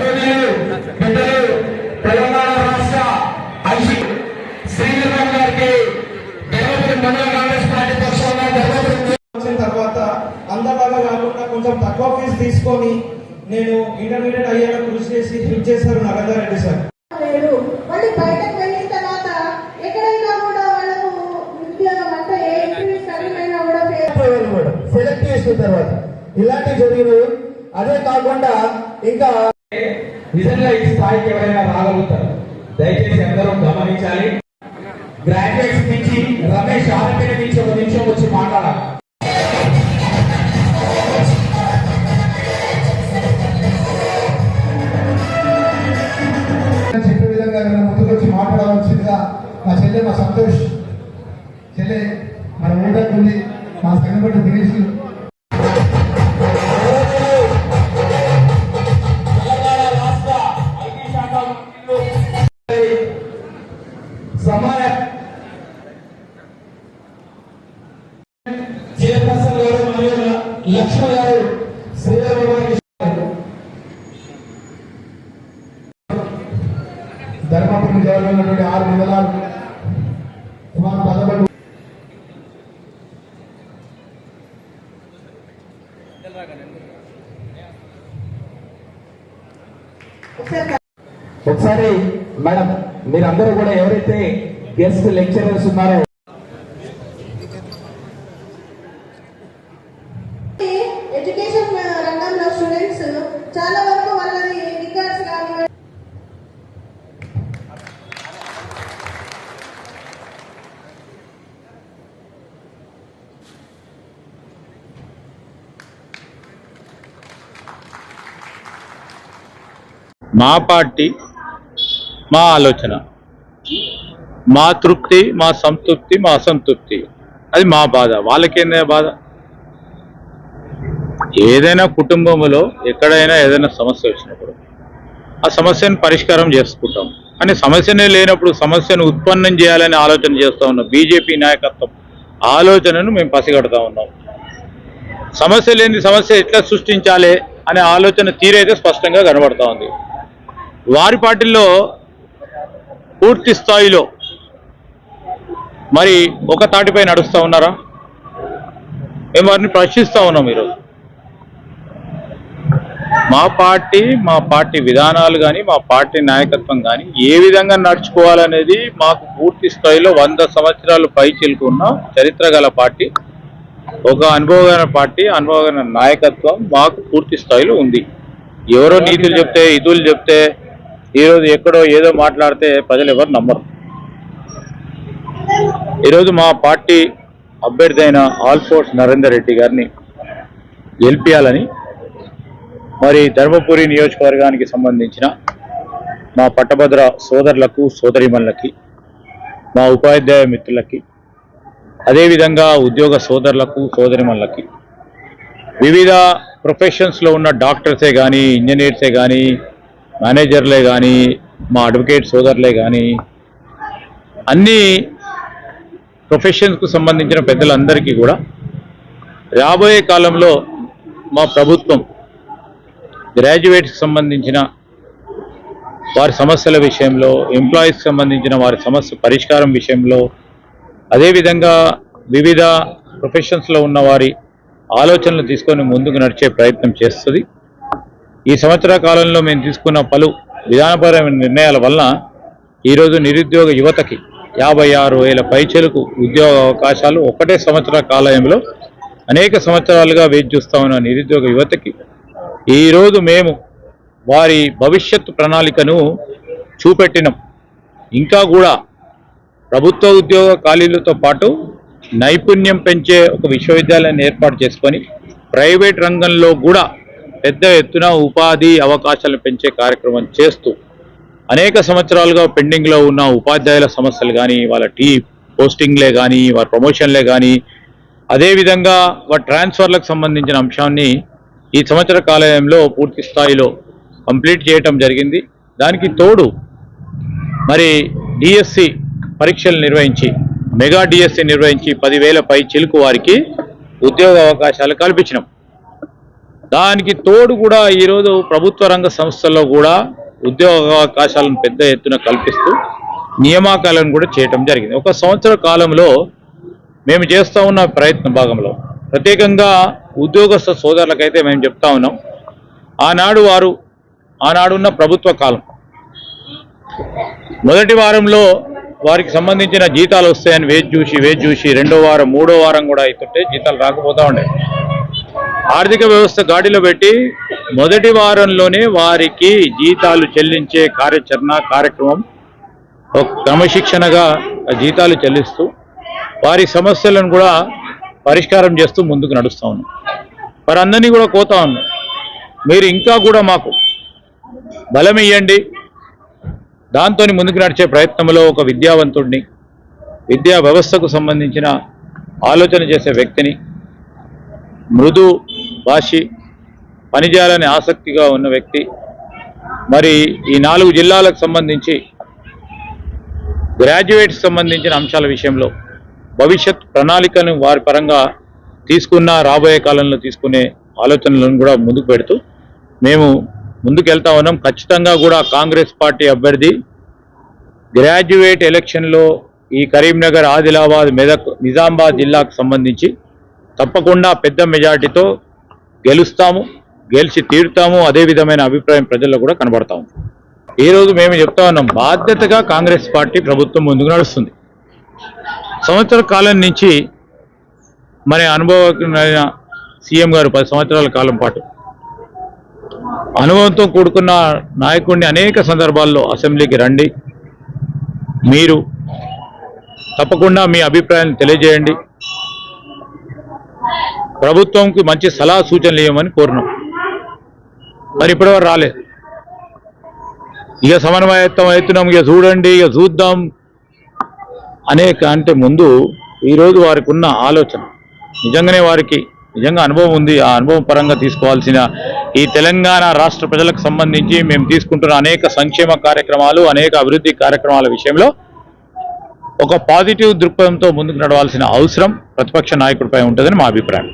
పెద్దలు తెలంగాణ రాష్ట్ర ఐసి శ్రీనివాస్ గారికి ధర్మపురి మండల కాంగ్రెస్ పార్టీ పక్షాన ధర్మపురి తర్వాత అందరిలాగా కాకుండా కొంచెం తక్కువ ఫీజు తీసుకొని నేను ఇంటర్మీడియట్ అయ్యేలా కృషి చేసి హెల్ప్ చేశారు నరేందర్ రెడ్డి సార్ సెలెక్ట్ చేసిన తర్వాత ఇలాంటివి జరిగినాయి. అదే కాకుండా ఇంకా నిజంగా ఈ స్థాయికి ఎవరైనా రాగలుగుతారు. దయచేసి అందరూ గమనించాలి. గ్రాడ్యుయేట్స్ నుంచి రమేష్ ఆర్పీల నుంచి ఒక నిమిషం వచ్చి మాట్లాడాలి. చెప్పే విధంగా ముందుకు వచ్చి మాట్లాడవలసిందిగా మా చెల్లె మా సంతోష్. చెల్లె మన ఊటకుంది మా సంగపట్టి దినేష్ ధర్మపురం జిల్లాలో ఉన్నటువంటి ఆరు మండలాలు సుమారు పదకొండు ఒకసారి ఒకసారి మేడం మీరందరూ కూడా ఎవరైతే గెస్ట్ లెక్చరర్స్ ఉన్నారో మా పార్టీ మా ఆలోచన. మా తృప్తి మా సంతృప్తి మా అసంతృప్తి. అది మా బాధ. వాళ్ళకేందే బాధ? ఏదైనా కుటుంబంలో ఎక్కడైనా ఏదైనా సమస్య వచ్చినప్పుడు ఆ సమస్యను పరిష్కారం చేసుకుంటాం. కానీ సమస్యనే లేనప్పుడు సమస్యను ఉత్పన్నం చేయాలని ఆలోచన చేస్తూ ఉన్నాం బీజేపీ నాయకత్వం ఆలోచనను మేము పసిగడతా ఉన్నాం. సమస్య లేని సమస్య ఎట్లా సృష్టించాలి అనే ఆలోచన తీరైతే స్పష్టంగా కనబడతా ఉంది. వారి పార్టీలో పూర్తి స్థాయిలో మరి ఒక తాటిపై నడుస్తూ ఉన్నారా? మేము వారిని ప్రశ్నిస్తూ ఉన్నాం ఈరోజు. మా పార్టీ మా పార్టీ విధానాలు కానీ మా పార్టీ నాయకత్వం కానీ ఏ విధంగా నడుచుకోవాలనేది మాకు పూర్తి స్థాయిలో వంద సంవత్సరాలు పై పైచిలుకున్న చరిత్ర గల పార్టీ ఒక అనుభవమైన పార్టీ అనుభవమైన నాయకత్వం మాకు పూర్తి స్థాయిలో ఉంది. ఎవరో నీతులు చెప్తే ఇతులు చెప్తే ఈరోజు ఎక్కడో ఏదో మాట్లాడితే ప్రజలు ఎవరు నమ్మరు. ఈరోజు మా పార్టీ అభ్యర్థి అయిన ఆల్ఫోర్స్ నరేందర్ రెడ్డి గారిని గెలిపించాలని మరి ధర్మపురి నియోజకవర్గానికి సంబంధించిన మా పట్టభద్ర సోదరులకు సోదరిమణులకి మా ఉపాధ్యాయ మిత్రులకి అదేవిధంగా ఉద్యోగ సోదరులకు సోదరిమణులకి వివిధ ప్రొఫెషన్స్లో ఉన్న డాక్టర్సే కానీ ఇంజనీర్సే కానీ మేనేజర్లే కానీ మా అడ్వకేట్ సోదరులే కానీ అన్ని ప్రొఫెషన్స్కు సంబంధించిన పెద్దలందరికీ కూడా రాబోయే కాలంలో మా ప్రభుత్వం గ్రాడ్యుయేట్స్కి సంబంధించిన వారి సమస్యల విషయంలో ఎంప్లాయీస్కి సంబంధించిన వారి సమస్య పరిష్కారం విషయంలో అదేవిధంగా వివిధ ప్రొఫెషన్స్లో ఉన్న వారి ఆలోచనలు తీసుకొని ముందుకు నడిచే ప్రయత్నం చేస్తుంది. ఈ సంవత్సర కాలంలో మేము తీసుకున్న పలు విధానపరమైన నిర్ణయాల వలన ఈరోజు నిరుద్యోగ యువతకి యాభై ఆరు వేల పైచలకు ఉద్యోగ అవకాశాలు ఒకటే సంవత్సర కాలంలో అనేక సంవత్సరాలుగా వేచి చూస్తా ఉన్న నిరుద్యోగ యువతకి ఈరోజు మేము వారి భవిష్యత్తు ప్రణాళికను చూపెట్టినాం. ఇంకా కూడా ప్రభుత్వ ఉద్యోగ ఖాళీలతో పాటు నైపుణ్యం పెంచే ఒక విశ్వవిద్యాలయాన్ని ఏర్పాటు చేసుకొని ప్రైవేట్ రంగంలో కూడా పెద్ద ఎత్తున ఉపాధి అవకాశాలను పెంచే కార్యక్రమం చేస్తూ అనేక సంవత్సరాలుగా పెండింగ్లో ఉన్న ఉపాధ్యాయుల సమస్యలు కానీ వాళ్ళ టీ పోస్టింగ్లే కానీ వారి ప్రమోషన్లే కానీ అదేవిధంగా వారి ట్రాన్స్ఫర్లకు సంబంధించిన అంశాన్ని ఈ సంవత్సర కాలయంలో పూర్తి స్థాయిలో కంప్లీట్ చేయటం జరిగింది. దానికి తోడు మరి డిఎస్సి పరీక్షలు నిర్వహించి మెగా డిఎస్సి నిర్వహించి పదివేల పై చిలుకు వారికి ఉద్యోగ అవకాశాలు కల్పించినాం. దానికి తోడు కూడా ఈరోజు ప్రభుత్వ రంగ సంస్థల్లో కూడా ఉద్యోగ అవకాశాలను పెద్ద ఎత్తున కల్పిస్తూ నియామకాలను కూడా చేయటం జరిగింది. ఒక సంవత్సర కాలంలో మేము చేస్తూ ఉన్న ప్రయత్న భాగంలో ప్రత్యేకంగా ఉద్యోగస్థ సోదరులకైతే మేము చెప్తా ఉన్నాం. ఆనాడు వారు ఆనాడున్న ప్రభుత్వ కాలం. మొదటి వారంలో వారికి సంబంధించిన జీతాలు వస్తాయని వేచి చూసి వేచి చూసి రెండో వారం మూడో వారం కూడా అవుతుంటే జీతాలు రాకపోతూ ఉండే. ఆర్థిక వ్యవస్థ గాడిలో పెట్టి మొదటి వారంలోనే వారికి జీతాలు చెల్లించే కార్యాచరణ కార్యక్రమం ఒక క్రమశిక్షణగా జీతాలు చెల్లిస్తూ వారి సమస్యలను కూడా పరిష్కారం చేస్తూ ముందుకు నడుస్తూ ఉన్నాం. వారందరినీ కూడా కోతా ఉన్నాం. మీరు ఇంకా కూడా మాకు బలం ఇవ్వండి దాంతో ముందుకు నడిచే ప్రయత్నంలో ఒక విద్యావంతుడిని విద్యా వ్యవస్థకు సంబంధించిన ఆలోచన చేసే వ్యక్తిని మృదు భాషి పనిచేయాలని ఆసక్తిగా ఉన్న వ్యక్తి. మరి ఈ నాలుగు జిల్లాలకు సంబంధించి గ్రాడ్యుయేట్స్ సంబంధించిన అంశాల విషయంలో భవిష్యత్ ప్రణాళికను వారి పరంగా తీసుకున్న రాబోయే కాలంలో తీసుకునే ఆలోచనలను కూడా ముందుకు పెడుతూ మేము ముందుకెళ్తా ఉన్నాం. ఖచ్చితంగా కూడా కాంగ్రెస్ పార్టీ అభ్యర్థి గ్రాడ్యుయేట్ ఎలక్షన్లో ఈ కరీంనగర్ ఆదిలాబాద్ మెదక్ నిజామాబాద్ జిల్లాకు సంబంధించి తప్పకుండా పెద్ద మెజార్టీతో గెలుస్తాము గెలిచి తీరుతాము అదే విధమైన అభిప్రాయం ప్రజల్లో కూడా కనబడతా ఉంది. ఈ రోజు మేము చెప్తా ఉన్నాం బాధ్యతగా కాంగ్రెస్ పార్టీ ప్రభుత్వం ముందుకు నడుస్తుంది. సంవత్సర కాలం నుంచి మరి అనుభవమైన సీఎం గారు పది సంవత్సరాల కాలం పాటు అనుభవంతో కూడుకున్న నాయకుడిని అనేక సందర్భాల్లో అసెంబ్లీకి రండి. మీరు తప్పకుండా మీ అభిప్రాయాన్ని తెలియజేయండి. ప్రభుత్వంకి మంచి సలహా సూచనలు ఇవ్వమని కోరినాం. మరి ఇప్పటివరకు రాలేదు. ఇక సమన్వయత్వం అవుతున్నాం ఇక చూడండి ఇక చూద్దాం. అనేక అంటే ముందు ఈరోజు వారికి ఉన్న ఆలోచన. నిజంగానే వారికి నిజంగా అనుభవం ఉంది. ఆ అనుభవం పరంగా తీసుకోవాల్సిన ఈ తెలంగాణ రాష్ట్ర ప్రజలకు సంబంధించి మేము తీసుకుంటున్న అనేక సంక్షేమ కార్యక్రమాలు అనేక అభివృద్ధి కార్యక్రమాల విషయంలో ఒక పాజిటివ్ దృక్పథంతో ముందుకు నడవాల్సిన అవసరం ప్రతిపక్ష నాయకుడిపై ఉంటుందని మా అభిప్రాయం.